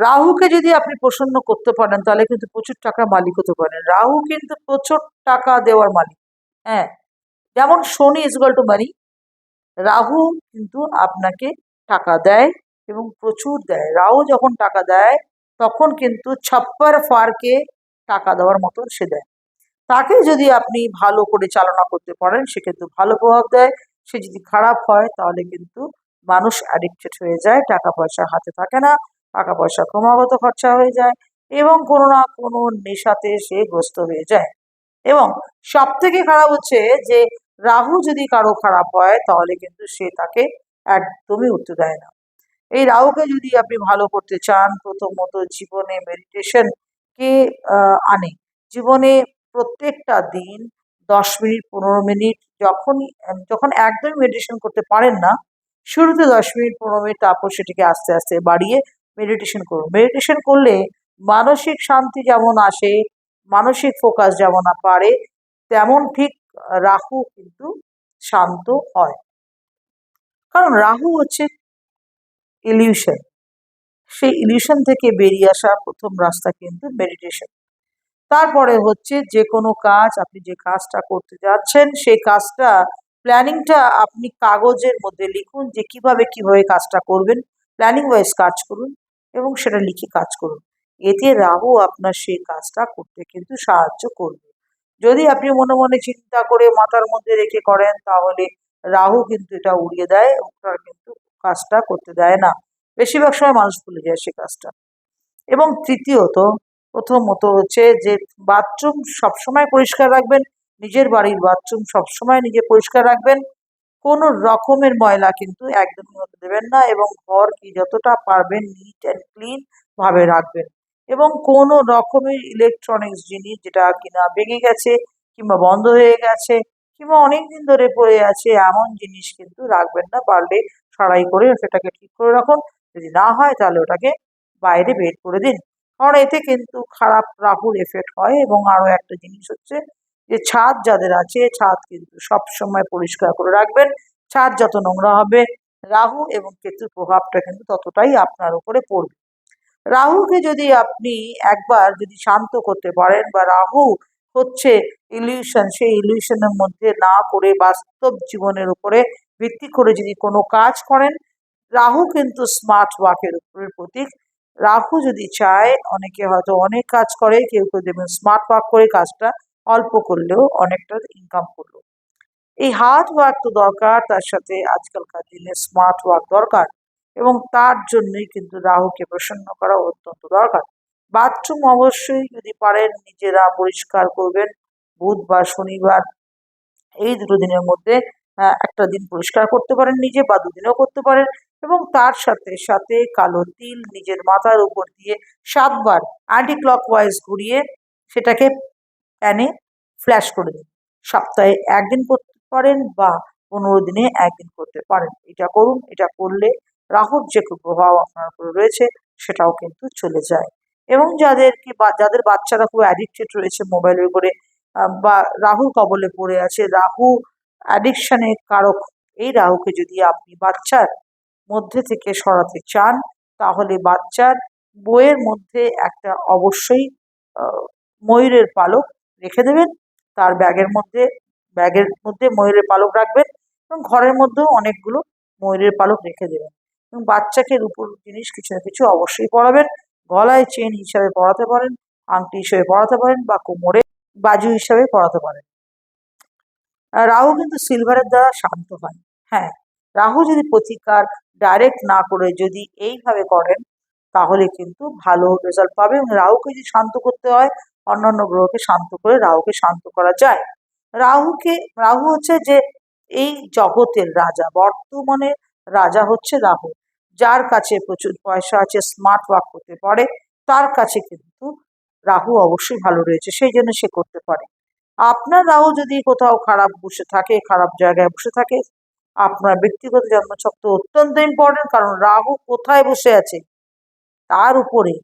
রাহুকে যদি আপনি প্রসন্ন করতে পারেন, তাহলে কিন্তু প্রচুর টাকার মালিক হতে পারেন। রাহু কিন্তু প্রচুর টাকা দেওয়ার মালিক। হ্যাঁ যেমন Shani is equal to money Rahu কিন্তু আপনাকে টাকা দেয় এবং প্রচুর দেয়। রাহু যখন টাকা দেয়, তখন কিন্তু ছাপ্পার ফারকে টাকা দেওয়ার মতন সে দেয়। তাকে যদি আপনি ভালো করে চালনা করতে পারেন, সে কিন্তু ভালো প্রভাব দেয়। সে যদি খারাপ হয়, তাহলে কিন্তু মানুষ অ্যাডিক্টেড হয়ে যায়, টাকা পয়সা হাতে থাকে না। টাকা পয়সা ক্রমাগত খরচা হয়ে যায় এবং কোনো না কোনো নেশাতে সে গ্রস্ত হয়ে যায়। এবং সব থেকে খারাপ হচ্ছে যে রাহু যদি কারও খারাপ হয়, তাহলে কিন্তু সে তাকে একদমই উঠতে দেয় না। এই রাহুকে যদি আপনি ভালো করতে চান, প্রথমত জীবনে মেডিটেশন কে আনে। জীবনে প্রত্যেকটা দিন দশ মিনিট, পনেরো মিনিট যখনই যখন একদমই মেডিটেশন করতে পারেন না, শুরুতে দশ মিনিট, পনেরো মিনিট, তারপর সেটিকে আস্তে আস্তে বাড়িয়ে মেডিটেশন করুন মেডিটেশন করলে মানসিক শান্তি যেমন আসে, মানসিক ফোকাস যেমন পারে তেমন ঠিক রাহু কিন্তু শান্ত হয়। কারণ রাহু হচ্ছে ইলিউশন সেই ইলিউশন থেকে বেরিয়ে আসা প্রথম রাস্তা কিন্তু মেডিটেশন তারপরে হচ্ছে যে কোনো কাজ, আপনি যে কাজটা করতে যাচ্ছেন, সেই কাজটা প্ল্যানিংটা আপনি কাগজের মধ্যে লিখুন যে কীভাবে কীভাবে কাজটা করবেন। প্ল্যানিং ওয়াইজ কাজ করুন। এবং সেটা লিখে কাজ করুন। এতে রাহু আপনার সেই কাজটা করতে কিন্তু সাহায্য করবে। যদি আপনি মনে মনে চিন্তা করে মাথার মধ্যে রেখে করেন, তাহলে রাহু কিন্তু এটা উড়িয়ে দেয় ওটার কিন্তু কাজটা করতে দেয় না। বেশিরভাগ সময় মানুষ ভুলে যায় সে কাজটা। এবং তৃতীয়ত, প্রথমত হচ্ছে যে বাথরুম সবসময় পরিষ্কার রাখবেন, নিজের বাড়ির বাথরুম সবসময় নিজে পরিষ্কার রাখবেন। কোনো রকমের ময়লা কিন্তু একদমই হতে দেবেন না এবং ঘর কি যতটা পারবেন নিট অ্যান্ড ক্লিন ভাবে রাখবেন। এবং কোনো রকমের ইলেকট্রনিক্স জিনিস যেটা কিনা ভেঙে গেছে কিংবা বন্ধ হয়ে গেছে কিংবা অনেক দিন ধরে পড়ে আছে এমন জিনিস কিন্তু রাখবেন না, পারলে সারাই করে সেটাকে ঠিক করে রাখুন। যদি না হয় তাহলে ওটাকে বাইরে বের করে দিন। কারণ এতে কিন্তু খারাপ রাহুর এফেক্ট হয় এবং আরও একটা জিনিস হচ্ছে যে ছাদ যাদের আছে ছাদ কিন্তু সব সময় পরিষ্কার করে রাখবেন। ছাদ যত নোংরা হবে, রাহু এবং কেতুর প্রভাবটা কিন্তু ততটাই আপনার উপরে পড়বে। রাহুকে যদি আপনি একবার যদি শান্ত করতে পারেন বা রাহু হচ্ছে ইলিউশন সেই ইলিউশনের মধ্যে না করে বাস্তব জীবনের উপরে ভিত্তি করে যদি কোনো কাজ করেন, রাহু কিন্তু স্মার্ট ওয়ার্কের উপরের প্রতীক। রাহু যদি চায়, অনেকে হয়তো অনেক কাজ করে, কেউ কেউ দেখবেন স্মার্ট ওয়ার্ক করে কাজটা। অল্প করলেও অনেকটা ইনকাম করল। এই হার্ড ওয়ার্ক তো দরকার, তার সাথে আজকালকার দিনে স্মার্ট ওয়ার্ক দরকার এবং তার জন্যই কিন্তু রাহুকে প্রসন্ন করা অত্যন্ত দরকার। বাথরুম অবশ্যই যদি পারেন নিজেরা পরিষ্কার করবেন, বুধবার, শনিবার, এই দুটো দিনের মধ্যে একটা দিন পরিষ্কার করতে পারেন নিজে বা দুদিনও করতে পারেন এবং তার সাথে সাথে কালো তিল নিজের মাথার উপর দিয়ে সাতবার অ্যান্টি ক্লকওয়াইজ ঘুরিয়ে সেটাকে প্যানে ফ্ল্যাশ করে দিন। সপ্তাহে একদিন করতে পারেন বা পনেরো দিনে একদিন করতে পারেন। এটা করুন, এটা করলে রাহুর যে প্রভাব আপনার উপরে রয়েছে, সেটাও কিন্তু চলে যায়। এবং যাদেরকে বা, যাদের বাচ্চারা খুব অ্যাডিক্টেড রয়েছে মোবাইলের উপরে বা রাহু কবলে পড়ে আছে, রাহু অ্যাডিকশনের কারক, এই রাহুকে যদি আপনি বাচ্চার মধ্যে থেকে সরাতে চান, তাহলে বাচ্চার বইয়ের মধ্যে একটা অবশ্যই ময়ূরের পালক রেখে দেবেন। তার ব্যাগের মধ্যে ব্যাগের মধ্যে ময়ূরের পালক রাখবেন এবং ঘরের মধ্যেও অনেকগুলো ময়ূরের পালক রেখে দেবেন। এবং বাচ্চাকে রূপোর জিনিস কিছু না কিছু অবশ্যই পড়াবেন। গলায় চেন হিসাবে পড়াতে পারেন, আংটি হিসেবে পড়াতে পারেন বা কোমরে বাজু হিসাবে পড়াতে পারেন। রাহু কিন্তু সিলভারের দ্বারা শান্ত হয়। হ্যাঁ রাহু যদি প্রতিকার ডাইরেক্ট না করে যদি এইভাবে করেন, তাহলে কিন্তু ভালো রেজাল্ট পাবে এবং রাহুকে যদি শান্ত করতে হয় অন্যান্য গ্রহকে শান্ত করে রাহুকে শান্ত করা যায়। রাহুকে, রাহু হচ্ছে যে এই জগতের রাজা, বর্তমানে রাজা হচ্ছে রাহু। যার কাছে প্রচুর পয়সা আছে স্মার্ট ওয়ার্ক করতে পারে, তার কাছে কিন্তু রাহু অবশ্যই ভালো রয়েছে, সেই জন্য সে করতে পারে। আপনার রাহু যদি কোথাও খারাপ বসে থাকে, খারাপ জায়গায় বসে থাকে, আপনার ব্যক্তিগত জন্মছক তো অত্যন্ত ইম্পর্টেন্ট কারণ রাহু কোথায় বসে আছে? তার উপরে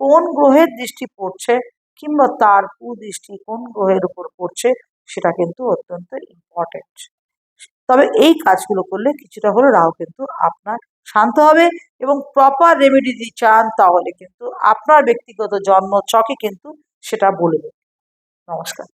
কোন গ্রহের দৃষ্টি পড়ছে? কিংবা তার কুদৃষ্টি কোন গ্রহের উপর পড়ছে, সেটা কিন্তু অত্যন্ত ইম্পর্টেন্ট তবে এই কাজগুলো করলে কিছুটা হলে রাহু কিন্তু আপনার শান্ত হবে এবং প্রপার রেমেডি যদি চান, তাহলে কিন্তু আপনার ব্যক্তিগত জন্ম চকে কিন্তু সেটা বলবে নমস্কার।